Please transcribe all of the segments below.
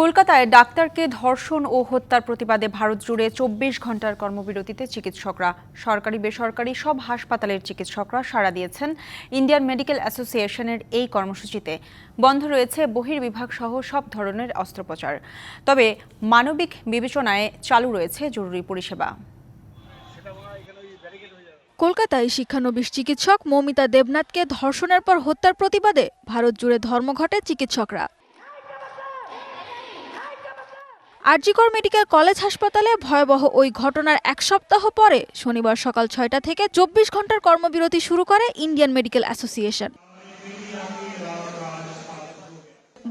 কলকাতায় ডাক্তারকে ধর্ষণ ও হত্যার প্রতিবাদে ভারত জুড়ে চব্বিশ ঘণ্টার কর্মবিরতিতে চিকিৎসকরা। সরকারি, বেসরকারি সব হাসপাতালের চিকিৎসকরা সাড়া দিয়েছেন ইন্ডিয়ান মেডিকেল অ্যাসোসিয়েশনের এই কর্মসূচিতে। বন্ধ রয়েছে বহির্বিভাগ সহ সব ধরনের অস্ত্রোপচার। তবে মানবিক বিবেচনায় চালু রয়েছে জরুরি পরিষেবা। কলকাতায় শিক্ষানবিশ চিকিৎসক মৌমিতা দেবনাথকে ধর্ষণের পর হত্যার প্রতিবাদে ভারত জুড়ে ধর্মঘটে চিকিৎসকরা। আরজিকর মেডিকেল কলেজ হাসপাতালে ভয়াবহ ওই ঘটনার এক সপ্তাহ পরে শনিবার সকাল ছয়টা থেকে চব্বিশ ঘণ্টার কর্মবিরতি শুরু করে ইন্ডিয়ান মেডিকেল অ্যাসোসিয়েশন।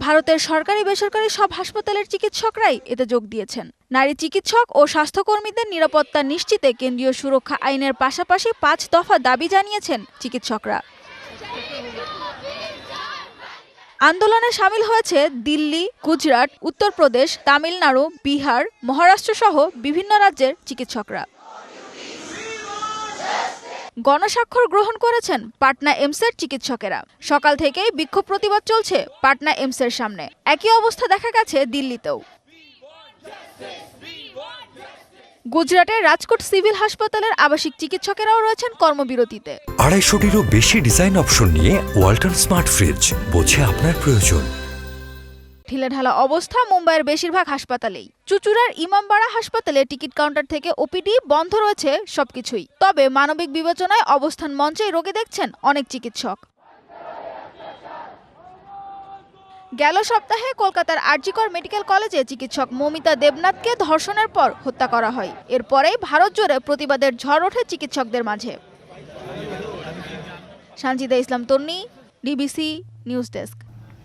ভারতের সরকারি বেসরকারি সব হাসপাতালের চিকিৎসকরাই এতে যোগ দিয়েছেন। নারী চিকিৎসক ও স্বাস্থ্যকর্মীদের নিরাপত্তা নিশ্চিতে কেন্দ্রীয় সুরক্ষা আইনের পাশাপাশি পাঁচ দফা দাবি জানিয়েছেন চিকিৎসকরা। আন্দোলনে সামিল হয়েছে দিল্লি, গুজরাট, উত্তরপ্রদেশ, তামিলনাড়ু, বিহার মহারাষ্ট্র সহ বিভিন্ন রাজ্যের চিকিৎসকরা। গণস্বাক্ষর গ্রহণ করেছেন পাটনা এমসের চিকিৎসকেরা। সকাল থেকেই বিক্ষোভ প্রতিবাদ চলছে পাটনা এমসের সামনে। একই অবস্থা দেখা গেছে দিল্লিতেও। গুজরাটের রাজকোট সিভিল হাসপাতালের আবাসিক চিকিৎসকেরাও রয়েছেন কর্মবিরতিতে। আড়াইশোটিরও বেশি ডিজাইন অপশন নিয়ে ওয়াল্টন স্মার্ট ফ্রিজ বোঝে আপনার প্রয়োজন। ঢিলেঢালা অবস্থা মুম্বাইয়ের বেশিরভাগ হাসপাতালেই। চুচুড়ার ইমামবাড়া হাসপাতালে টিকিট কাউন্টার থেকে ওপিডি বন্ধ রয়েছে সবকিছুই। তবে মানবিক বিবেচনায় অবস্থান মঞ্চে রোগী দেখছেন অনেক চিকিৎসক। গেল সপ্তাহে কলকাতার আরজিকর মেডিকেল কলেজে চিকিৎসক মমিতা দেবনাথকে ধর্ষণের পর হত্যা করা হয়। এরপরেই ভারত জুড়ে প্রতিবাদের ঝড় ওঠে চিকিৎসকদের মাঝে। Sanjida Islam Tonni, DBC news desk.